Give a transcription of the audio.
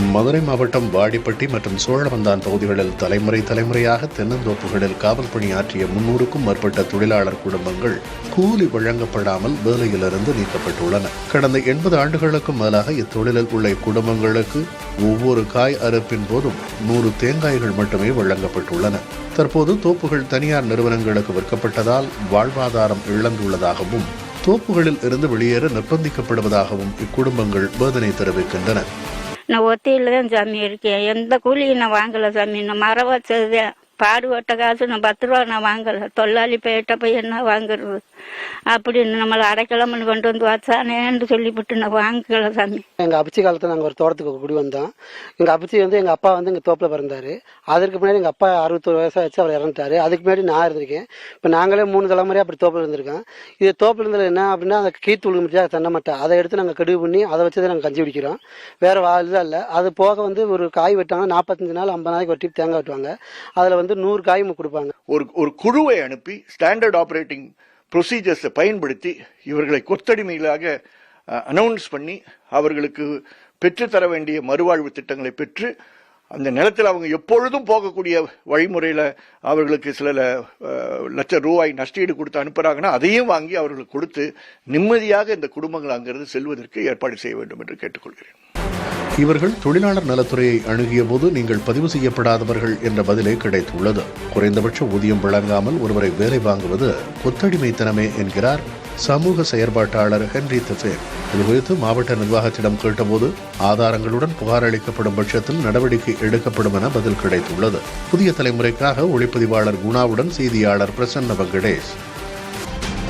மதுரை மாவட்டம் வாடிப்பட்டி மற்றும் சோழவந்தான் பகுதிகளில் தலைமுறை தலைமுறையாக தென்னந்தோப்புகளில் காவல் பணியாற்றிய முன்னூறுக்கும் மேற்பட்ட தொழிலாளர் குடும்பங்கள் கூலி வழங்கப்படாமல் வேலையிலிருந்து நீக்கப்பட்டுள்ளன. கடந்த எண்பது ஆண்டுகளுக்கும் மேலாக இத்தொழிலில் உள்ள குடும்பங்களுக்கு ஒவ்வொரு காய் அறுப்பின் போதும் நூறு தேங்காய்கள் மட்டுமே வழங்கப்பட்டுள்ளன. தற்போது தோப்புகள் தனியார் நிறுவனங்களுக்கு விற்கப்பட்டதால் வாழ்வாதாரம் இழந்துள்ளதாகவும் தோப்புகளில் இருந்து வெளியேற நிர்பந்திக்கப்படுவதாகவும் இக்குடும்பங்கள் வேதனை தெரிவிக்கின்றன. நான் ஒத்தையில் தான் சாமி இருக்கேன். எந்த கூலியும் நான் வாங்கலை சாமி. நான் மரம் வச்சது பாடுபட்ட காசு நான் பத்து ரூபா நான் வாங்கலை. தொழிலாளி போயிட்ட போய் என்ன வாங்குறது? அப்படின்னு நம்மளை அடைக்கலாம்னு கொண்டு வந்து வச்சானேன்னு சொல்லிவிட்டு நான் வாங்கல சாமி. எங்கள் அப்பிச்சி காலத்தில் நாங்கள் ஒரு தோட்டத்துக்கு குடி வந்தோம். எங்கள் அப்பிச்சி வந்து எங்கள் அப்பா வந்து எங்கள் தோப்பில் பிறந்தாரு. அதற்கு முன்னாடி எங்கள் அப்பா அறுபத்தொரு வயசாக வச்சு அவர் இறந்துட்டாரு. அதுக்கு முன்னாடி நான் இருந்திருக்கேன். இப்போ நாங்களே மூணு தலைமுறையாக அப்படி தோப்பில் இருந்திருக்கோம். இது தோப்பில் இருந்தது என்ன அப்படின்னா அந்த கீத்தூள் முடிச்சா தென்னை மட்டை. அதை எடுத்து நாங்கள் கடுகு பண்ணி அதை வச்சு தான் நாங்கள் கஞ்சி குடிக்கிறோம். வேறு வா இதுதான் இல்லை. அது போக வந்து ஒரு காய் வெட்டாங்க நாற்பத்தஞ்சு நாள் ஐம்பது நாளைக்கு வெட்டி தேங்காய் வெட்டுவாங்க. அதில் வந்து நூறு காய் கொடுப்பாங்க. ஒரு ஒரு குழுவை அனுப்பி ஸ்டாண்டர்ட் ஆப்ரேட்டிங் ப்ரொசீஜர்ஸை பயன்படுத்தி இவர்களை கொத்தடிமைகளாக அனௌன்ஸ் பண்ணி அவர்களுக்கு பெற்றுத்தர வேண்டிய மறுவாழ்வு திட்டங்களை பெற்று அந்த நிலத்தில் அவங்க எப்பொழுதும் போகக்கூடிய வழிமுறையில் அவர்களுக்கு சில லட்சம் ரூபாய் நஷ்டீடு கொடுத்து அனுப்புகிறாங்கன்னா அதையும் வாங்கி அவர்களுக்கு கொடுத்து நிம்மதியாக இந்த குடும்பங்கள் அங்கிருந்து செல்வதற்கு ஏற்பாடு செய்ய வேண்டும் என்று கேட்டுக்கொள்கிறேன். இவர்கள் தொழிலாளர் நலத்துறையை அணுகிய போது நீங்கள் பதிவு செய்யப்படாதவர்கள் என்ற பதிலே கிடைத்துள்ளது. குறைந்தபட்ச ஊதியம் வழங்காமல் ஒருவரை வேலை வாங்குவது கொத்தடிமைத்தனமே என்கிறார் சமூக செயற்பாட்டாளர் ஹென்ரி தஃபேன் இதுகுறித்து மாவட்ட நிர்வாகத்திடம் கேட்டபோது ஆதாரங்களுடன் புகார் அளிக்கப்படும் பட்சத்தில் நடவடிக்கை எடுக்கப்படும் என பதில் கிடைத்துள்ளது. புதிய தலைமுறைக்காக ஒளிப்பதிவாளர் குணாவுடன் செய்தியாளர் பிரசன்ன வெங்கடேஷ்.